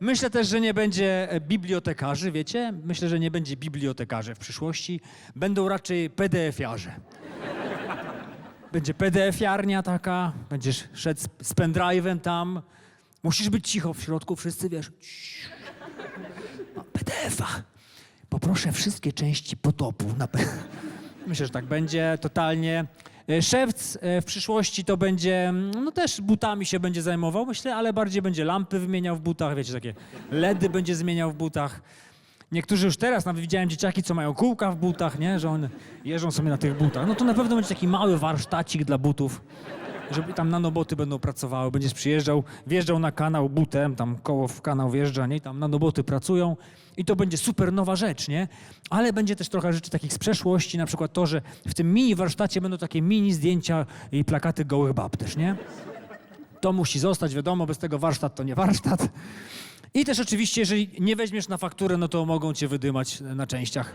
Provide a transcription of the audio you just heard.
Myślę też, że nie będzie bibliotekarzy, wiecie? Myślę, że nie będzie bibliotekarzy w przyszłości. Będą raczej PDF-iarze. Będzie PDF-iarnia taka, będziesz szedł z, pendrive'em tam. Musisz być cicho w środku, wszyscy wiesz. PDF-a. Poproszę wszystkie części potopu. Myślę, że tak będzie totalnie. E, Szewc e, w przyszłości to będzie, mm, no też butami się będzie zajmował, myślę, ale bardziej będzie lampy wymieniał w butach, wiecie, takie LEDy będzie zmieniał w butach. Niektórzy już teraz, nawet widziałem dzieciaki, co mają kółka w butach, nie, że one jeżdżą sobie na tych butach. No to na pewno będzie taki mały warsztacik dla butów, żeby tam nanoboty będą pracowały. Będziesz przyjeżdżał, wjeżdżał na kanał butem, tam koło w kanał wjeżdża, nie, i tam nanoboty pracują i to będzie super nowa rzecz, nie? Ale będzie też trochę rzeczy takich z przeszłości, na przykład to, że w tym mini warsztacie będą takie mini zdjęcia i plakaty gołych bab też, nie? To musi zostać, wiadomo, bez tego warsztat to nie warsztat. I też oczywiście, jeżeli nie weźmiesz na fakturę, no to mogą cię wydymać na częściach.